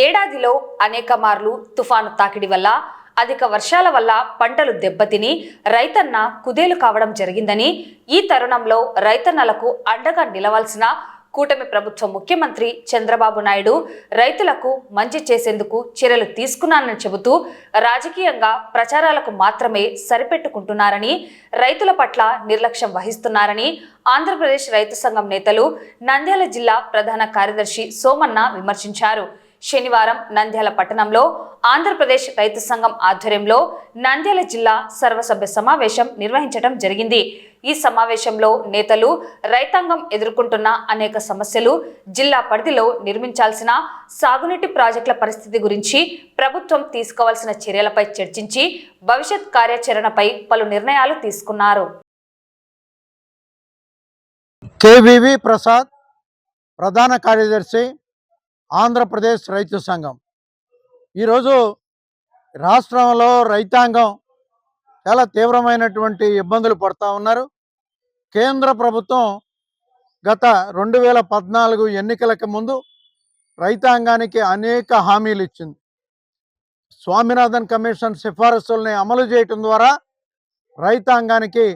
ఏడాదిలో అనేక మార్లు తుఫాను తాకిడి వల్ల అధిక వర్షాల వల్ల పంటలు దెబ్బతిని రైతన్న కుదేలు కావడం జరిగిందని ఈ తరుణంలో రైతన్నలకు అండగా నిలవాల్సిన కూటమి ప్రభుత్వ ముఖ్యమంత్రి చంద్రబాబు నాయుడు రైతులకు మంచి చేసేందుకు చర్యలు తీసుకున్నానని చెబుతూ రాజకీయంగా ప్రచారాలకు మాత్రమే సరిపెట్టుకుంటున్నారని రైతుల పట్ల నిర్లక్ష్యం వహిస్తున్నారని ఆంధ్రప్రదేశ్ రైతు సంఘం నేతలు నంద్యాల జిల్లా ప్రధాన కార్యదర్శి సోమన్న విమర్శించారు. శనివారం నంద్యాల పట్టణంలో ఆంధ్రప్రదేశ్ రైతు సంఘం ఆధ్వర్యంలో నంద్యాల జిల్లా సర్వసభ్య సమావేశం నిర్వహించడం జరిగింది. ఈ సమావేశంలో నేతలు రైతాంగం ఎదుర్కొంటున్న అనేక సమస్యలు జిల్లా పరిధిలో నిర్మించాల్సిన సాగునీటి ప్రాజెక్టుల పరిస్థితి గురించి ప్రభుత్వం తీసుకోవాల్సిన చర్యలపై చర్చించి భవిష్యత్ కార్యాచరణపై పలు నిర్ణయాలు తీసుకున్నారు. కేవివి ప్రసాద్ ప్రధాన కార్యదర్శి ఆంధ్రప్రదేశ్ రైతు సంఘం. ఈరోజు రాష్ట్రంలో రైతాంగం చాలా తీవ్రమైనటువంటి ఇబ్బందులు పడుతూ ఉన్నారు. కేంద్ర ప్రభుత్వం గత రెండు వేల పద్నాలుగు ఎన్నికలకు ముందు రైతాంగానికి అనేక హామీలు ఇచ్చింది. స్వామినాథన్ కమిషన్ సిఫారసుల్ని అమలు చేయటం ద్వారా రైతాంగానికి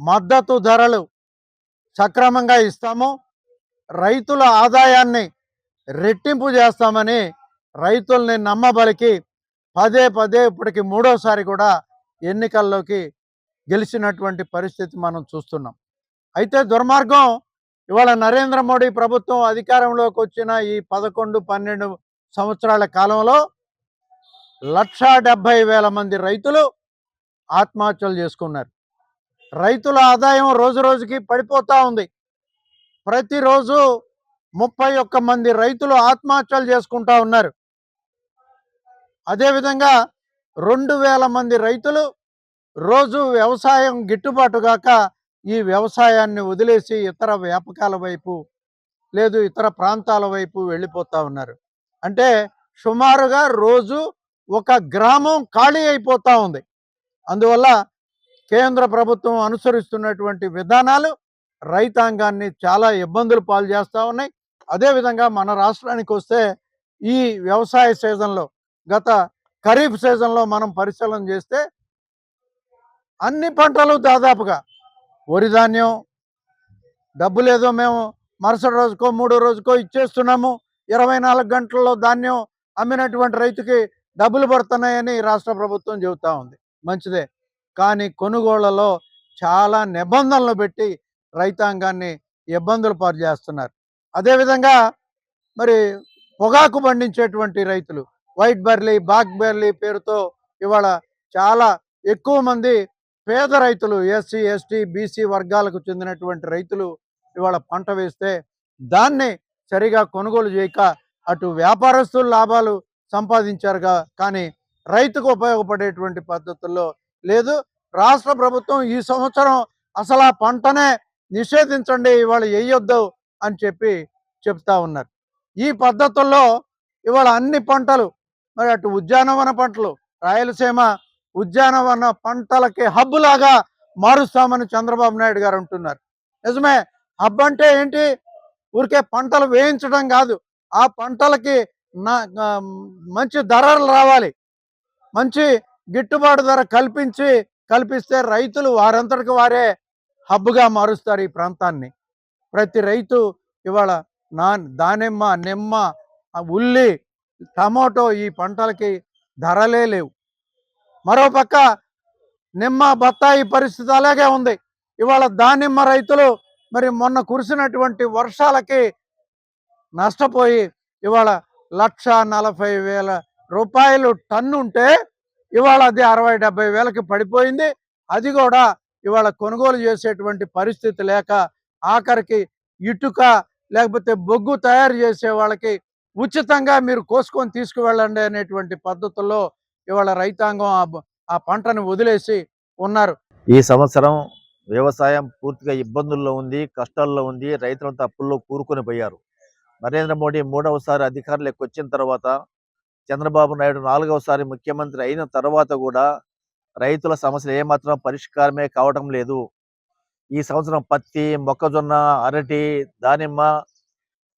మద్దతు ధరలు సక్రమంగా ఇస్తాము. రైతుల ఆదాయాన్ని రెట్టింపు చేస్తామని రైతుల్ని నమ్మబలికి పదే పదే ఇప్పటికి మూడోసారి కూడా ఎన్నికల్లోకి గెలిచినటువంటి పరిస్థితి మనం చూస్తున్నాం. అయితే దుర్మార్గం ఇవాళ నరేంద్ర మోడీ ప్రభుత్వం అధికారంలోకి వచ్చిన ఈ పదకొండు పన్నెండు సంవత్సరాల కాలంలో లక్షా డెబ్భై వేల మంది రైతులు ఆత్మహత్యలు చేసుకున్నారు. రైతుల ఆదాయం రోజు రోజుకి పడిపోతూ ఉంది. ప్రతిరోజు ముప్పై ఒక్క మంది రైతులు ఆత్మహత్యలు చేసుకుంటా ఉన్నారు. అదేవిధంగా రెండు వేల మంది రైతులు రోజు వ్యవసాయం గిట్టుబాటు కాక ఈ వ్యవసాయాన్ని వదిలేసి ఇతర వ్యాపకాల వైపు లేదు ఇతర ప్రాంతాల వైపు వెళ్ళిపోతూ ఉన్నారు. అంటే సుమారుగా రోజు ఒక గ్రామం ఖాళీ అయిపోతూ ఉంది. అందువల్ల కేంద్ర ప్రభుత్వం అనుసరిస్తున్నటువంటి విధానాలు రైతాంగాన్ని చాలా ఇబ్బందులు పాలు చేస్తూ ఉన్నాయి. అదేవిధంగా మన రాష్ట్రానికి వస్తే ఈ వ్యవసాయ సీజన్లో గత ఖరీఫ్ సీజన్లో మనం పరిశీలన చేస్తే అన్ని పంటలు దాదాపుగా వరి ధాన్యం డబ్బు లేదో మేము మరుసటి రోజుకో మూడో రోజుకో ఇచ్చేస్తున్నాము. ఇరవై నాలుగు గంటల్లో ధాన్యం అమ్మినటువంటి రైతుకి డబ్బులు పడుతున్నాయని రాష్ట్ర ప్రభుత్వం చెబుతా ఉంది. మంచిదే. కానీ కొనుగోళ్ళలో చాలా నిబంధనలు పెట్టి రైతాంగాన్ని ఇబ్బందులు పాలు చేస్తున్నారు అదేవిధంగా మరి పొగాకు పండించేటువంటి రైతులు వైట్ బెర్లీ బాక్ బెర్లీ పేరుతో ఇవాళ చాలా ఎక్కువ మంది పేద రైతులు ఎస్సీ ఎస్టీ బీసీ వర్గాలకు చెందినటువంటి రైతులు ఇవాళ పంట వేస్తే దాన్ని సరిగా కొనుగోలు చేయక అటు వ్యాపారస్తులు లాభాలు సంపాదించారుగా కానీ రైతుకు ఉపయోగపడేటువంటి పద్ధతుల్లో లేదు. రాష్ట్ర ప్రభుత్వం ఈ సంవత్సరం అసలు ఆ పంటనే నిషేధించండి ఇవాళ వేయొద్దు అని చెప్పి చెప్తా ఉన్నారు. ఈ పద్ధతుల్లో ఇవాళ అన్ని పంటలు మరి అటు ఉద్యానవన పంటలు రాయలసీమ ఉద్యానవన పంటలకి హబ్ లాగా మారుస్తామని చంద్రబాబు నాయుడు గారు అంటున్నారు. నిజమే హబ్ అంటే ఏంటి? ఊరికే పంటలు వేయించడం కాదు. ఆ పంటలకి మంచి ధరలు రావాలి. మంచి గిట్టుబాటు ధర కల్పించి కల్పిస్తే రైతులు వారంతటికి వారే హబ్గా మారుస్తారు ఈ ప్రాంతాన్ని. ప్రతి రైతు ఇవాళ నా దానిమ్మ నిమ్మ ఉల్లి టమోటో ఈ పంటలకి ధరలే లేవు. మరోపక్క నిమ్మ బత్తాయి పరిస్థితి అలాగే ఉంది. ఇవాళ దానిమ్మ రైతులు మరి మొన్న కురిసినటువంటి వర్షాలకి నష్టపోయి ఇవాళ లక్ష నలభై వేల రూపాయలు టన్ను ఉంటే ఇవాళ అది అరవై డెబ్బై వేలకి పడిపోయింది. అది కూడా ఇవాళ కొనుగోలు చేసేటువంటి పరిస్థితి లేక ఆఖరికి ఇటుక లేకపోతే బొగ్గు తయారు చేసే వాళ్ళకి ఉచితంగా మీరు కోసుకొని తీసుకువెళ్ళండి అనేటువంటి పద్ధతుల్లో ఇవాళ రైతాంగం ఆ పంటను వదిలేసి ఉన్నారు. ఈ సంవత్సరం వ్యవసాయం పూర్తిగా ఇబ్బందుల్లో ఉంది కష్టాల్లో ఉంది రైతులంతా అప్పుల్లో కూరుకొని పోయారు. నరేంద్ర మోడీ మూడవసారి అధికారంలోకి వచ్చిన తర్వాత చంద్రబాబు నాయుడు నాలుగవసారి ముఖ్యమంత్రి అయిన తర్వాత కూడా రైతుల సమస్యలు ఏమాత్రం పరిష్కారమే కావటం లేదు. ఈ సంవత్సరం పత్తి మొక్కజొన్న అరటి దానిమ్మ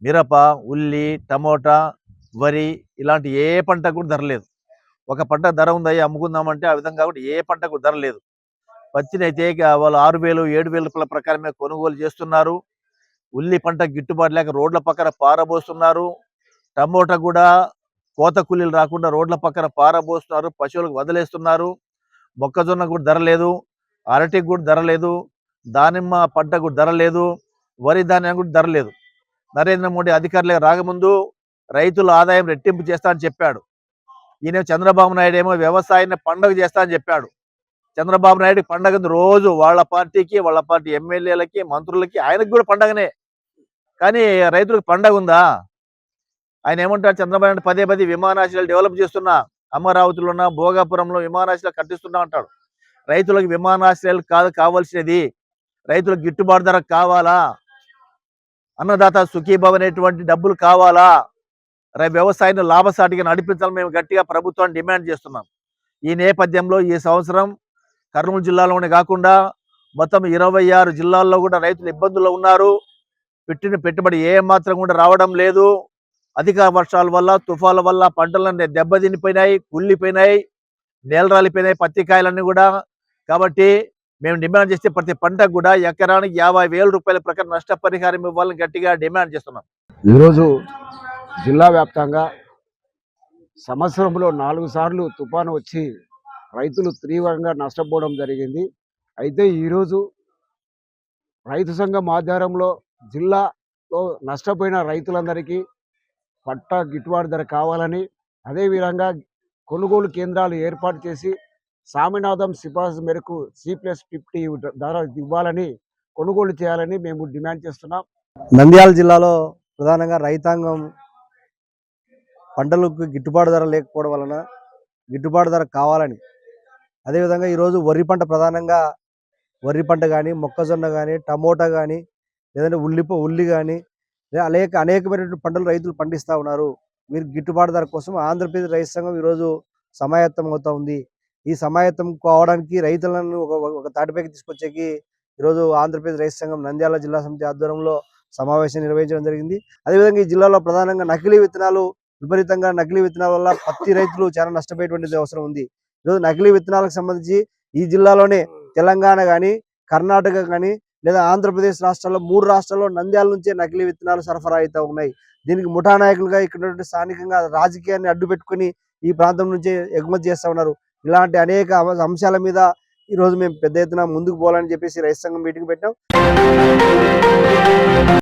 మిరప ఉల్లి టమోటా వరి ఇలాంటి ఏ పంట కూడా ధర లేదు. ఒక పంట ధర ఉందయ్యి అమ్ముకుందామంటే ఆ విధంగా కూడా ఏ పంటకు ధర లేదు. పత్తిని అయితే వాళ్ళు ఆరు వేలు ఏడు వేల రూపాయల ప్రకారమే కొనుగోలు చేస్తున్నారు. ఉల్లి పంట గిట్టుబాటు లేక రోడ్ల పక్కన పారబోస్తున్నారు. టమోటా కూడా కోత కూలీలు రాకుండా రోడ్ల పక్కన పారబోస్తున్నారు పశువులకు వదిలేస్తున్నారు. మొక్కజొన్న కూడా ధర లేదు. అరటికి కూడా ధర లేదు. దానిమ్మ పంటకు ధర లేదు వరి ధాన్యం కూడా ధర లేదు. నరేంద్ర మోడీ అధికారులకు రాకముందు రైతుల ఆదాయం రెట్టింపు చేస్తా అని చెప్పాడు. ఈయన చంద్రబాబు నాయుడు ఏమో వ్యవసాయాన్ని పండగ చేస్తా అని చెప్పాడు. చంద్రబాబు నాయుడు పండగ రోజు వాళ్ళ పార్టీకి వాళ్ళ పార్టీ ఎమ్మెల్యేలకి మంత్రులకి ఆయనకు కూడా పండగనే. కానీ రైతులకు పండగ ఉందా? ఆయన ఏమంటారు చంద్రబాబు నాయుడు పదే పదే విమానాశ్రయాలు డెవలప్ చేస్తున్నా అమరావతిలోన భోగాపురంలో విమానాశ్రయాలు కట్టిస్తున్నా అంటాడు. రైతులకు విమానాశ్రయాలు కాదు కావాల్సినది రైతులకు గిట్టుబాటు ధర కావాలా? అన్నదాత సుఖీభవ అనేటువంటి డబ్బులు కావాలా? వ్యవసాయాన్ని లాభసాటిగా నడిపించాలని మేము గట్టిగా ప్రభుత్వాన్ని డిమాండ్ చేస్తున్నాం. ఈ నేపథ్యంలో ఈ సంవత్సరం కర్నూలు జిల్లాలోనే కాకుండా మొత్తం ఇరవై ఆరు జిల్లాల్లో కూడా రైతులు ఇబ్బందుల్లో ఉన్నారు. పెట్టిన పెట్టుబడి ఏ మాత్రం కూడా రావడం లేదు. అధిక వర్షాల వల్ల తుఫాల వల్ల పంటలన్నీ దెబ్బతినిపోయినాయి కుళ్ళిపోయినాయి నేలరాలిపోయినాయి పత్తి కాయలన్నీ కూడా. కాబట్టి మేము డిమాండ్ చేస్తే ప్రతి పంటకు కూడా ఎకరానికి యాభై వేల రూపాయల ప్రకారం నష్టపరిహారం ఇవ్వాలని గట్టిగా డిమాండ్ చేస్తున్నాం. ఈరోజు జిల్లా వ్యాప్తంగా సంవత్సరంలో నాలుగు సార్లు తుఫాను వచ్చి రైతులు తీవ్రంగా నష్టపోవడం జరిగింది. అయితే ఈరోజు రైతు సంఘం ఆధ్వర్యంలో జిల్లాలో నష్టపోయిన రైతులందరికీ పట్ట గిట్టుబాటు ధర కావాలని అదేవిధంగా కొనుగోలు కేంద్రాలు ఏర్పాటు చేసి సామినాథం సిఫార్సు మేరకు సి ప్లస్ ఫిఫ్టీ ధర ఇవ్వాలని కొనుగోలు చేయాలని మేము డిమాండ్ చేస్తున్నాం. నంద్యాల జిల్లాలో ప్రధానంగా రైతాంగం పంటలకు గిట్టుబాటు ధర లేకపోవడం వలన గిట్టుబాటు ధర కావాలని. అదేవిధంగా ఈరోజు వరి పంట ప్రధానంగా వరి పంట కానీ మొక్కజొన్న కానీ టమోటా కానీ లేదంటే ఉల్లి ఉల్లి కానీ అనేక అనేకమైనటువంటి పంటలు రైతులు పండిస్తూ ఉన్నారు. వీరికి గిట్టుబాటు ధర కోసం ఆంధ్రప్రదేశ్ రైతు సంఘం ఈరోజు సమాయత్తం అవుతూ ఉంది. ఈ సమాయత్తం కావడానికి రైతులను ఒక ఒక తాటిపైకి తీసుకొచ్చేకి ఈరోజు ఆంధ్రప్రదేశ్ రైతు సంఘం నంద్యాల జిల్లా సమితి ఆధ్వర్యంలో సమావేశం నిర్వహించడం జరిగింది. అదేవిధంగా ఈ జిల్లాలో ప్రధానంగా నకిలీ విత్తనాలు విపరీతంగా నకిలీ విత్తనాల వల్ల పత్తి రైతులు చాలా నష్టపోయేటువంటి అవసరం ఉంది. ఈరోజు నకిలీ విత్తనాలకు సంబంధించి ఈ జిల్లాలోనే తెలంగాణ కానీ కర్ణాటక కానీ లేదా ఆంధ్రప్రదేశ్ రాష్ట్రాల్లో మూడు రాష్ట్రాల్లో నంద్యాల నుంచే నకిలీ విత్తనాలు సరఫరా అవుతూ ఉన్నాయి. దీనికి ముఠా నాయకులుగా ఇక్కడ స్థానికంగా రాజకీయాన్ని అడ్డు పెట్టుకుని ఈ ప్రాంతం నుంచే ఎగుమతి చేస్తా ఉన్నారు. ఇలాంటి అనేక అవ- అంశాల మీద ఈ రోజు మేము పెద్ద ఎత్తున ముందుకు పోవాలని చెప్పేసి రైతు సంఘం మీటింగ్ పెట్టాం.